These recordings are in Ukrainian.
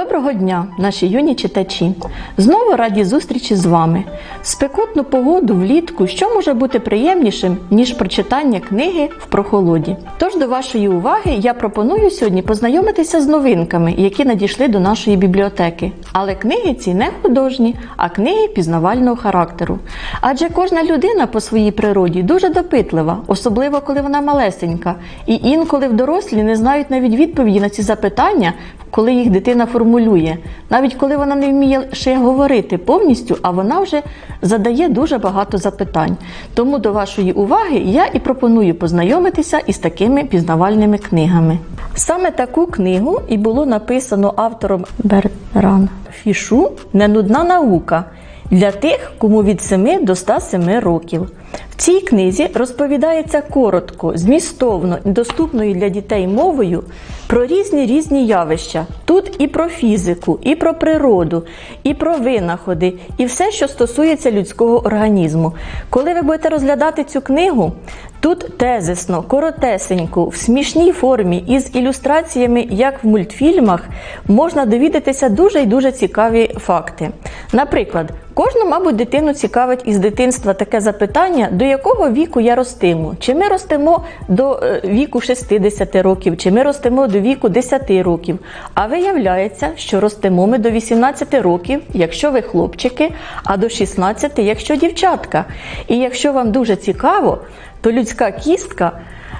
Доброго дня, наші юні читачі! Знову раді зустрічі з вами. В спекотну погоду влітку що може бути приємнішим, ніж прочитання книги в прохолоді. Тож до вашої уваги я пропоную сьогодні познайомитися з новинками, які надійшли до нашої бібліотеки. Але книги ці не художні, а книги пізнавального характеру. Адже кожна людина по своїй природі дуже допитлива, особливо коли вона малесенька, і інколи в дорослі не знають навіть відповіді на ці запитання, коли їх дитина формулює, навіть коли вона не вміє ще говорити повністю, а вона вже задає дуже багато запитань. Тому до вашої уваги я і пропоную познайомитися із такими пізнавальними книгами. Саме таку книгу і було написано автором Бертран Фішу Ненудна наука для тих, кому від 7 до 107 років. В цій книзі розповідається коротко, змістовно і доступною для дітей мовою про різні різні явища. Тут і про фізику, і про природу, і про винаходи, і все, що стосується людського організму. Коли ви будете розглядати цю книгу, тут тезисно, коротесенько, в смішній формі із ілюстраціями, як в мультфільмах, можна довідатися дуже і дуже цікаві факти. Наприклад, Кожну, мабуть, дитину цікавить із дитинства таке запитання, до якого віку я ростиму? Чи ми ростемо до е, віку 60 років, чи ми ростемо до віку 10 років? А виявляється, що ростемо ми до 18 років, якщо ви хлопчики, а до 16, якщо дівчатка. І якщо вам дуже цікаво, то людська кістка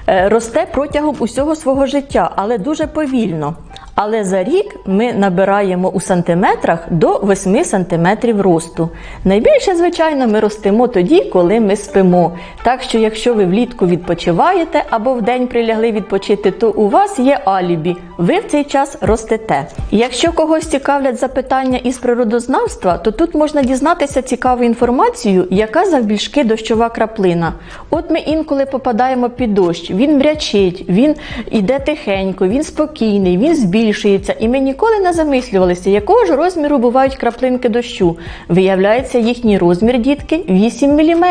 е, росте протягом усього свого життя, але дуже повільно. Але за рік ми набираємо у сантиметрах до 8 сантиметрів росту. Найбільше, звичайно, ми ростемо тоді, коли ми спимо. Так що, якщо ви влітку відпочиваєте або вдень прилягли відпочити, то у вас є алібі. Ви в цей час ростете. Якщо когось цікавлять запитання із природознавства, то тут можна дізнатися цікаву інформацію, яка завбільшки дощова краплина. От ми інколи попадаємо під дощ, він мрячить, він іде тихенько, він спокійний, він збільшується. І ми ніколи не замислювалися, якого ж розміру бувають краплинки дощу. Виявляється, їхній розмір дітки 8 мм.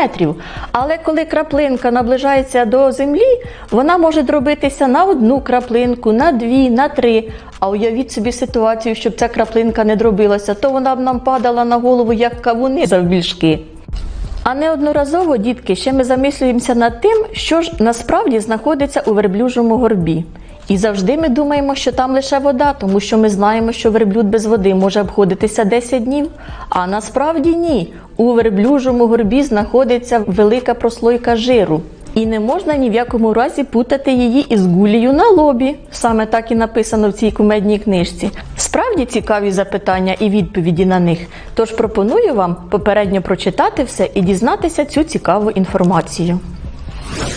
Але коли краплинка наближається до землі, вона може дробитися на одну краплинку, на дві, на три. А уявіть собі ситуацію, щоб ця краплинка не дробилася, то вона б нам падала на голову як кавуни завбільшки. А неодноразово, дітки, ще ми замислюємося над тим, що ж насправді знаходиться у верблюжому горбі. І завжди ми думаємо, що там лише вода, тому що ми знаємо, що верблюд без води може обходитися 10 днів. А насправді ні. У верблюжому горбі знаходиться велика прослойка жиру. І не можна ні в якому разі путати її із гулією на лобі. Саме так і написано в цій кумедній книжці. Справді цікаві запитання і відповіді на них. Тож пропоную вам попередньо прочитати все і дізнатися цю цікаву інформацію.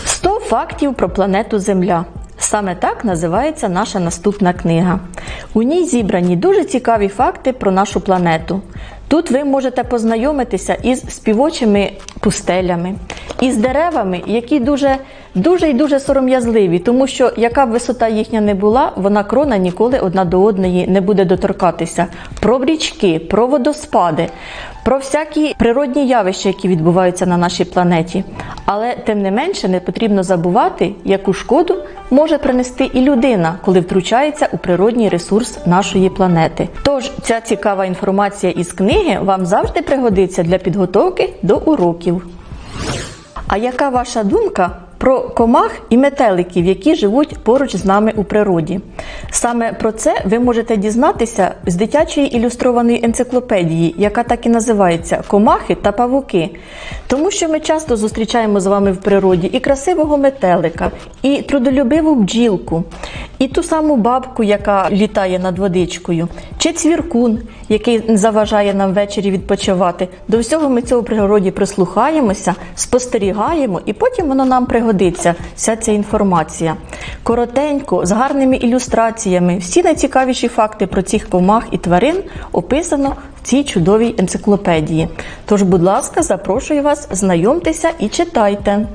100 фактів про планету Земля. Саме так називається наша наступна книга. У ній зібрані дуже цікаві факти про нашу планету. Тут ви можете познайомитися із співочими пустелями, із деревами, які дуже дуже і дуже сором'язливі, тому що яка б висота їхня не була, вона крона ніколи одна до одної не буде доторкатися. Про річки, про водоспади, про всякі природні явища, які відбуваються на нашій планеті. Але тим не менше не потрібно забувати, яку шкоду може принести і людина, коли втручається у природній ресурс нашої планети. Тож ця цікава інформація із книги вам завжди пригодиться для підготовки до уроків. А яка ваша думка про комах і метеликів, які живуть поруч з нами у природі? Саме про це ви можете дізнатися з дитячої ілюстрованої енциклопедії, яка так і називається Комахи та павуки. Тому що ми часто зустрічаємо з вами в природі і красивого метелика, і трудолюбиву бджілку, і ту саму бабку, яка літає над водичкою, чи цвіркун, який заважає нам ввечері відпочивати. До всього ми цього в природі прислухаємося, спостерігаємо, і потім воно нам пригодиться, вся ця інформація. Коротенько, з гарними ілюстраціями, всі найцікавіші факти про цих комах і тварин описано в цій чудовій енциклопедії. Тож, будь ласка, запрошую вас, знайомтеся і читайте.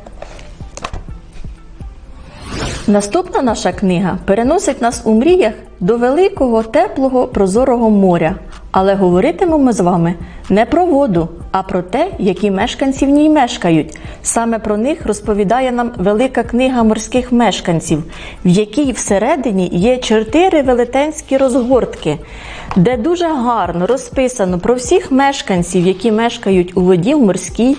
Наступна наша книга переносить нас у мріях до великого, теплого, прозорого моря. Але говоритимемо з вами не про воду, а про те, які мешканці в ній мешкають. Саме про них розповідає нам велика книга морських мешканців, в якій всередині є чотири велетенські розгортки, де дуже гарно розписано про всіх мешканців, які мешкають у воді в морській,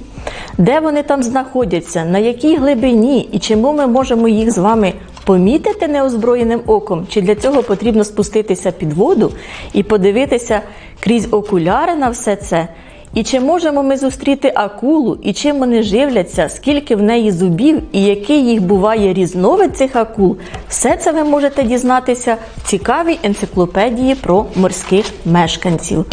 де вони там знаходяться, на якій глибині і чому ми можемо їх з вами помітити неозброєним оком, чи для цього потрібно спуститися під воду і подивитися крізь окуляри на все це. І чи можемо ми зустріти акулу, і чим вони живляться, скільки в неї зубів, і який їх буває різновид цих акул, все це ви можете дізнатися в цікавій енциклопедії про морських мешканців.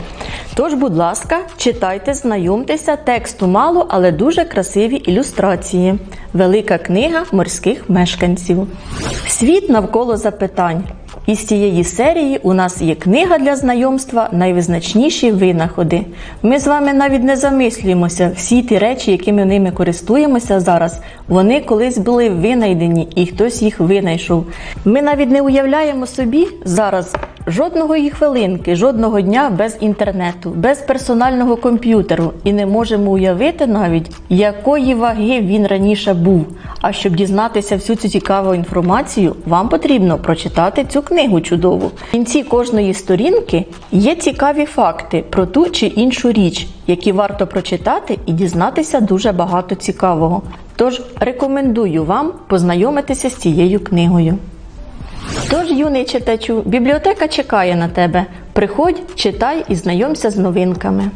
Тож, будь ласка, читайте, знайомтеся, тексту мало, але дуже красиві ілюстрації. Велика книга морських мешканців. Світ навколо запитань. Із цієї серії у нас є книга для знайомства найвизначніші винаходи. Ми з вами навіть не замислюємося, всі ті речі, якими ними користуємося зараз, вони колись були винайдені і хтось їх винайшов. Ми навіть не уявляємо собі зараз жодного їх хвилинки, жодного дня без інтернету, без персонального комп'ютеру і не можемо уявити навіть, якої ваги він раніше був. А щоб дізнатися всю цю цікаву інформацію, вам потрібно прочитати цю книгу чудову. В кінці кожної сторінки є цікаві факти про ту чи іншу річ, які варто прочитати і дізнатися дуже багато цікавого. Тож рекомендую вам познайомитися з цією книгою. Тож, юний читачу, бібліотека чекає на тебе. Приходь, читай і знайомся з новинками.